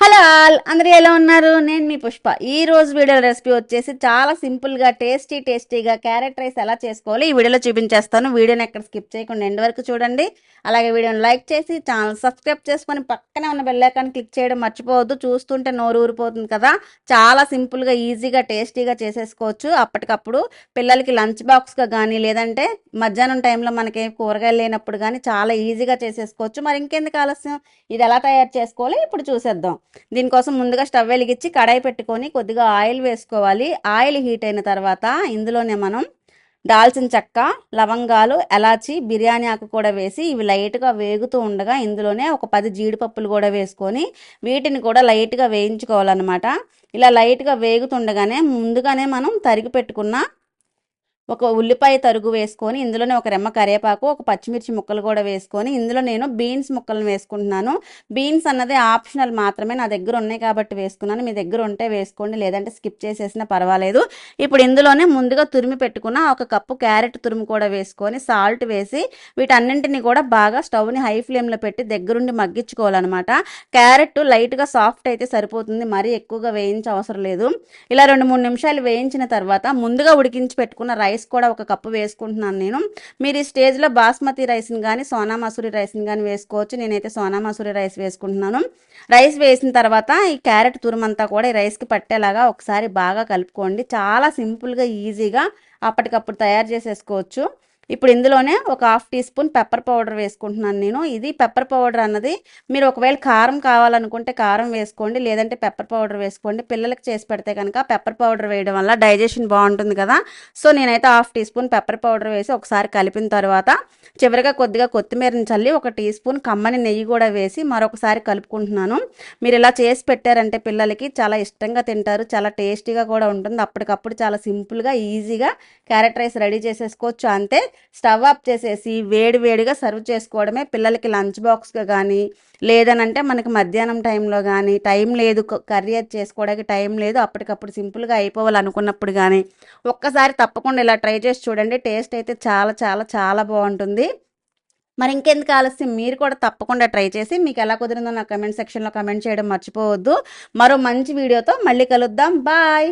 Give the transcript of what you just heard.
Hello all అందరూ ఎలా ఉన్నారు? నేను మీ పుష్ప. ఈ రోజు వీడియో రెసిపీ వచ్చేసి చాలా సింపుల్గా టేస్టీ టేస్టీగా క్యారెట్ రైస్ ఎలా చేసుకోవాలి ఈ వీడియోలో చూపించేస్తాను. వీడియోని ఎక్కడ స్కిప్ చేయకుండా ఎండ్ వరకు చూడండి. అలాగే వీడియోని లైక్ చేసి ఛానల్ సబ్స్క్రైబ్ చేసుకొని పక్కనే ఉన్న బెల్లైకాన్ని క్లిక్ చేయడం మర్చిపోవద్దు. చూస్తుంటే నోరు ఊరిపోతుంది కదా. చాలా సింపుల్గా ఈజీగా టేస్టీగా చేసేసుకోవచ్చు. అప్పటికప్పుడు పిల్లలకి లంచ్ బాక్స్గా కానీ లేదంటే మధ్యాహ్నం టైంలో మనకి ఏం కూరగాయలు లేనప్పుడు కానీ చాలా ఈజీగా చేసేసుకోవచ్చు. మరి ఇంకెందుకు ఆలస్యం? ఇది ఎలా తయారు చేసుకోవాలో? ఇప్పుడు చూసేద్దాం. దీనికోసం ముందుగా స్టవ్ వెలిగించి కడాయి పెట్టుకొని కొద్దిగా ఆయిల్ వేసుకోవాలి. ఆయిల్ హీట్ అయిన తర్వాత ఇందులోనే మనం దాల్చిన చెక్క లవంగాలు ఎలాచి బిర్యానీ ఆకు కూడా వేసి ఇవి లైట్గా వేగుతూ ఉండగా ఇందులోనే ఒక పది జీడిపప్పులు కూడా వేసుకొని వీటిని కూడా లైట్గా వేయించుకోవాలన్నమాట. ఇలా లైట్గా వేగుతుండగానే ముందుగానే మనం తరిగి పెట్టుకున్న ఒక ఉల్లిపాయ తరుగు వేసుకొని ఇందులోనే ఒక రెమ్మ కరివేపాకు ఒక పచ్చిమిర్చి ముక్కలు కూడా వేసుకొని ఇందులో నేను బీన్స్ ముక్కలను వేసుకుంటున్నాను. బీన్స్ అన్నది ఆప్షనల్ మాత్రమే నా దగ్గర ఉన్నాయి కాబట్టి వేసుకున్నాను. మీ దగ్గర ఉంటే వేసుకోండి లేదంటే స్కిప్ చేసేసినా పర్వాలేదు. ఇప్పుడు ఇందులోనే ముందుగా తురిమి పెట్టుకున్న ఒక కప్పు క్యారెట్ తురుము కూడా వేసుకొని సాల్ట్ వేసి వీటన్నింటిని కూడా బాగా స్టవ్ని హై ఫ్లేమ్లో పెట్టి దగ్గరుండి మగ్గించుకోవాలన్నమాట. క్యారెట్ లైట్గా సాఫ్ట్ అయితే సరిపోతుంది మరీ ఎక్కువగా వేయించ అవసరం లేదు. ఇలా రెండు మూడు నిమిషాలు వేయించిన తర్వాత ముందుగా ఉడికించి పెట్టుకున్న రైస్ రైస్ కూడా ఒక కప్పు వేసుకుంటున్నాను నేను. మీరు ఈ స్టేజ్లో బాస్మతి రైస్ని కానీ సోనా మసూరి రైస్ని కానీ వేసుకోవచ్చు. నేనైతే సోనా మసూరి రైస్ వేసుకుంటున్నాను. రైస్ వేసిన తర్వాత ఈ క్యారెట్ తురుమంతా కూడా ఈ రైస్కి పట్టేలాగా ఒకసారి బాగా కలుపుకోండి. చాలా సింపుల్గా ఈజీగా అప్పటికప్పుడు తయారు చేసేసుకోవచ్చు. ఇప్పుడు ఇందులోనే ఒక half teaspoon pepper powder వేసుకుంటున్నాను నేను. ఇది పెప్పర్ పౌడర్ అన్నది మీరు ఒకవేళ కారం కావాలనుకుంటే కారం వేసుకోండి లేదంటే పెప్పర్ పౌడర్ వేసుకోండి. పిల్లలకి చేసి పెడితే కనుక పెప్పర్ పౌడర్ వేయడం వల్ల డైజెషన్ బాగుంటుంది కదా. సో నేనైతే half teaspoon pepper powder వేసి ఒకసారి కలిపిన తర్వాత చివరిగా కొద్దిగా కొత్తిమీరని చల్లి ఒక టీ స్పూన్ కమ్మని నెయ్యి కూడా వేసి మరొకసారి కలుపుకుంటున్నాను. మీరు ఇలా చేసి పెట్టారంటే పిల్లలకి చాలా ఇష్టంగా తింటారు చాలా టేస్టీగా కూడా ఉంటుంది. అప్పటికప్పుడు చాలా సింపుల్గా ఈజీగా క్యారెట్ రైస్ రెడీ చేసేసుకోవచ్చు అంతే. స్టవ్ ఆఫ్ చేసేసి వేడి వేడిగా సర్వ్ చేసుకోవడమే పిల్లలకి లంచ్ బాక్స్గా కానీ లేదనంటే మనకి మధ్యాహ్నం టైంలో కానీ టైం లేదు కర్రీ అది చేసుకోవడానికి టైం లేదు అప్పటికప్పుడు సింపుల్గా అయిపోవాలి అనుకున్నప్పుడు కానీ ఒక్కసారి తప్పకుండా ఇలా ట్రై చేసి చూడండి. టేస్ట్ అయితే చాలా చాలా చాలా బాగుంటుంది. మరి ఇంకెందుకు ఆలస్యం? మీరు కూడా తప్పకుండా ట్రై చేసి మీకు ఎలా కుదిరిందో నా కమెంట్ సెక్షన్లో కమెంట్ చేయడం మర్చిపోవద్దు. మరో మంచి వీడియోతో మళ్ళీ కలుద్దాం. బాయ్!